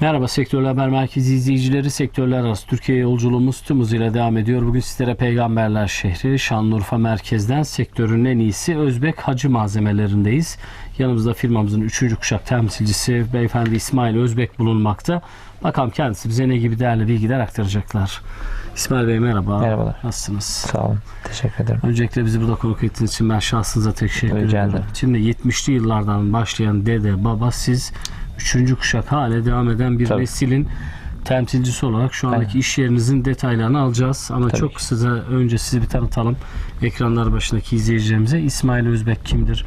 Merhaba Sektörler Haber Merkezi izleyicileri. Sektörler arası Türkiye yolculuğumuz tüm hızıyla devam ediyor. Bugün sizlere Peygamberler şehri Şanlıurfa merkezden sektörün en iyisi Özbek hacı malzemelerindeyiz. Yanımızda firmamızın 3. kuşak temsilcisi beyefendi İsmail Özbek bulunmakta. Bakalım kendisi bize ne gibi değerli bilgiler aktaracaklar. İsmail Bey merhaba. Merhabalar. Nasılsınız? Sağ olun. Teşekkür ederim. Öncelikle bizi burada konuk ettiğiniz için ben şahsınıza teşekkür Rica ederim. ederim. Şimdi 70'li yıllardan başlayan dede, baba siz 3. kuşak hale devam eden bir Tabii. neslin temsilcisi olarak şu andaki Aynen. iş yerinizin detaylarını alacağız. Ama Tabii çok kısaca önce sizi bir tanıtalım. Ekranlar başındaki izleyicilerimize. İsmail Özbek kimdir?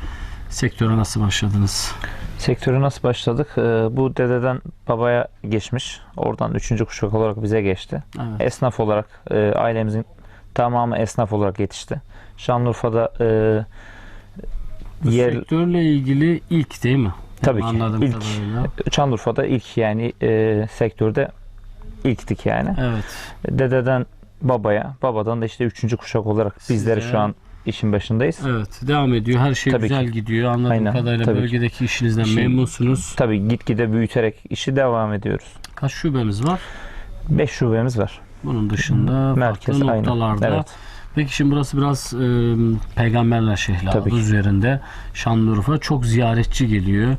Sektöre nasıl başladınız? Sektöre nasıl başladık? Ee, bu dededen babaya geçmiş. Oradan üçüncü kuşak olarak bize geçti. Evet. Esnaf olarak e, ailemizin tamamı esnaf olarak yetişti. Şanlıurfa'da e, Bu yer, sektörle ilgili ilk değil mi? Tabii ki, Anladığım ilk. kadarıyla. Şanlıurfa'da ilk yani e, sektörde ilktik yani. Evet. Dededen babaya, babadan da işte üçüncü kuşak olarak bizleri Size- şu an işin başındayız. Evet. Devam ediyor. Her şey Tabii güzel ki. gidiyor. Anladığım Aynen, kadarıyla tabii ki. bölgedeki işinizden İşi- memnunsunuz. Tabii gitgide büyüterek işi devam ediyoruz. Kaç şubemiz var? 5 şubemiz var. Bunun dışında Merkez, farklı aynen. noktalarda. Evet. Peki şimdi burası biraz e, Peygamberler şehri Tabii adı ki. üzerinde. Şanlıurfa çok ziyaretçi geliyor.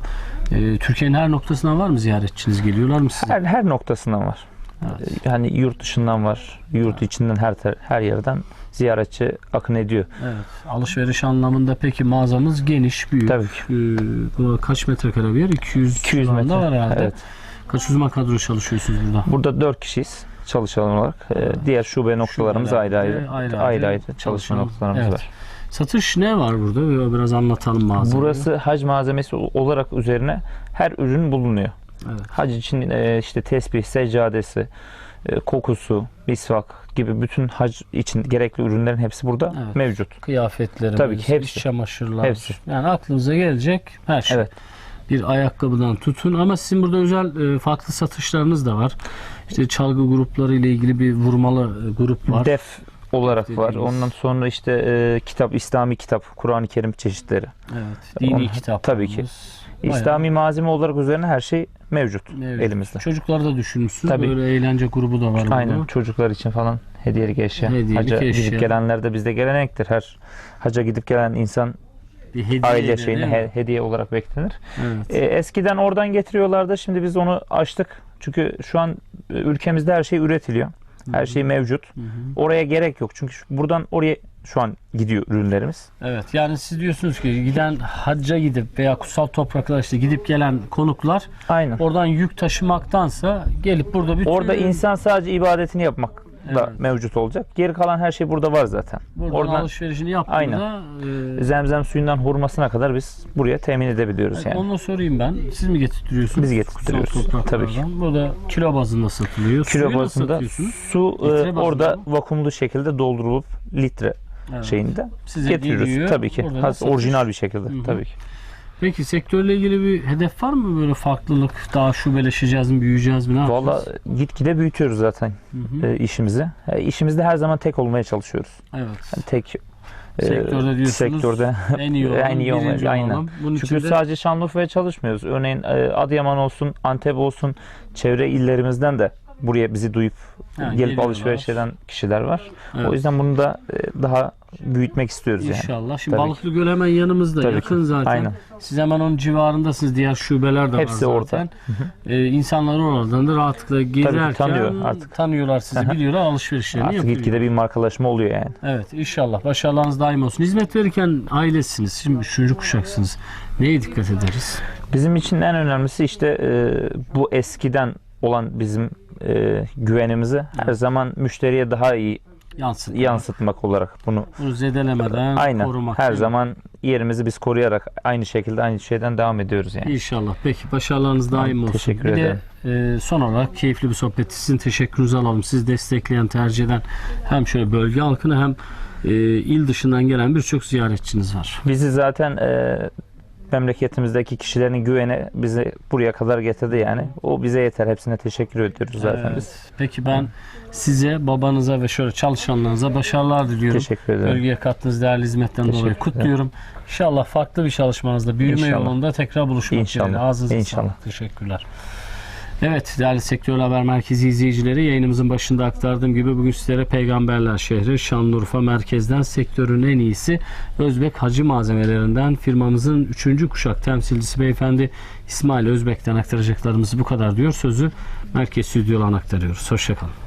E, Türkiye'nin her noktasından var mı ziyaretçiniz? Geliyorlar mı size? Her her noktasından var. Evet. Yani yurt dışından var, yurt içinden her her yerden ziyaretçi akın ediyor. Evet. Alışveriş anlamında peki mağazamız geniş, büyük. Tabii ki. E, bu kaç metrekare bir yer? 200, 200 civarında metre. var herhalde. Evet. Kaç uzman kadro çalışıyorsunuz burada? Burada 4 kişiyiz çalışan olarak. Ee, diğer şube noktalarımız ayrı ayrı ayrı ayrı ayrı, çalışma noktalarımız Evet. var. Satış ne var burada? Biraz anlatalım mağazayı. Burası hac malzemesi olarak üzerine her ürün bulunuyor. Evet. Hac için e, işte tesbih, seccadesi, e, kokusu, misvak gibi bütün hac için gerekli ürünlerin hepsi burada Evet. mevcut. Kıyafetlerimiz, Tabii ki hepsi. iç çamaşırlar. Hepsi. Yani aklınıza gelecek her şey. Evet. Bir ayakkabıdan tutun ama sizin burada özel e, farklı satışlarınız da var. İşte çalgı grupları ile ilgili bir vurmalı e, grup var. Def olarak var. Dediğimiz. Ondan sonra işte e, kitap, İslami kitap, Kur'an-ı Kerim çeşitleri. evet. Dini Onlar- kitap. tabii ki. İslami malzeme olarak üzerine her şey mevcut, elimizde. Çocukları da düşünmüşsün. Tabii. Böyle eğlence grubu da var Aynen burada. çocuklar için falan hediyelik eşya. Hediyelik Haca eşya. gidip gelenler de bizde gelenektir. Her haca gidip gelen insan Bir hediye aile şeyine he- hediye olarak beklenir. Evet. E, eskiden oradan getiriyorlardı. Şimdi biz onu açtık. Çünkü şu an e, ülkemizde her şey üretiliyor. Her şey mevcut. Hı hı. Oraya gerek yok. Çünkü buradan oraya şu an gidiyor ürünlerimiz. Evet yani siz diyorsunuz ki giden hacca gidip veya kutsal topraklara işte gidip gelen konuklar Aynen. oradan yük taşımaktansa gelip burada bir Orada insan sadece ibadetini yapmak da Evet. mevcut olacak. Geri kalan her şey burada var zaten. buradan Oradan alışverişini yaptığında e, zemzem suyundan hurmasına kadar biz buraya temin edebiliyoruz yani. Onu sorayım ben. Siz mi getirtiyorsunuz? Biz getirtiyoruz. Tabii ki. Burada kilo bazında satılıyor. Suyu Kilo nasıl bazında su e, orada mı? vakumlu şekilde doldurulup litre Evet. şeyinde Size getiriyoruz. geliyor, tabii ki. da Has, orijinal bir şekilde Hı hı. tabii ki. Peki sektörle ilgili bir hedef var mı? Böyle farklılık, daha şubeleşeceğiz mi, büyüyeceğiz mi? Ne Valla yapacağız? gitgide büyütüyoruz zaten Hı hı. e, işimizi. E, işimizde her zaman tek olmaya çalışıyoruz. Evet. Yani tek e, Sektörde diyorsunuz, sektörde En iyi olalım, en iyi birinci aynen. olalım. Bunun Çünkü için de sadece Şanlıurfa'ya çalışmıyoruz. Örneğin e, Adıyaman olsun, Antep olsun, çevre illerimizden de buraya bizi duyup Ha, gelip alışveriş eden kişiler var. Evet. O yüzden bunu da e, daha büyütmek istiyoruz yani. İnşallah. Şimdi Tabii Balıklı Göl hemen yanımızda. Tabii yakın ki. zaten. Aynen. Siz hemen onun civarındasınız. Diğer şubeler de Hepsi var zaten. Ee, insanlar oradan da rahatlıkla gezerken tanıyor artık. tanıyorlar sizi, biliyorlar, alışverişlerini Artık yapıyor. gitgide bir markalaşma oluyor yani. Evet inşallah. Başarılarınız daim olsun. Hizmet verirken ailesiniz. Şimdi üçüncü kuşaksınız. Neye dikkat ederiz? Bizim için en önemlisi işte e, bu eskiden olan bizim e, güvenimizi her zaman müşteriye daha iyi Yansıt. yansıtmak olarak bunu Bunu zedelemeden aynen korumak. her değil mi? zaman yerimizi biz koruyarak aynı şekilde aynı şeyden devam ediyoruz yani. İnşallah. Peki başarılarınız daim olsun. teşekkür bir ederim. de e, son olarak keyifli bir sohbet. Sizin teşekkürünüzü alalım. Siz destekleyen, tercih eden hem şöyle bölge halkını hem e, il dışından gelen birçok ziyaretçiniz var. Bizi zaten e, memleketimizdeki kişilerin güveni bizi buraya kadar getirdi yani. O bize yeter. Hepsine teşekkür ediyoruz zaten biz. Evet. Peki ben size, babanıza ve şöyle çalışanlarınıza başarılar diliyorum. Teşekkür ederim. Bölgeye kattığınız değerli hizmetten Teşekkür dolayı ederim. kutluyorum. İnşallah farklı bir çalışmanızda büyüme İnşallah. yolunda tekrar buluşmak İnşallah. dileğiyle. Ağzınıza İnşallah. sağlık. Teşekkürler. Evet değerli Sektör Haber Merkezi izleyicileri yayınımızın başında aktardığım gibi bugün sizlere Peygamberler şehri Şanlıurfa merkezden sektörün en iyisi Özbek hacı malzemelerinden firmamızın 3. kuşak temsilcisi beyefendi İsmail Özbek'ten aktaracaklarımız bu kadar diyor. Sözü merkez stüdyodan aktarıyoruz. Hoşçakalın.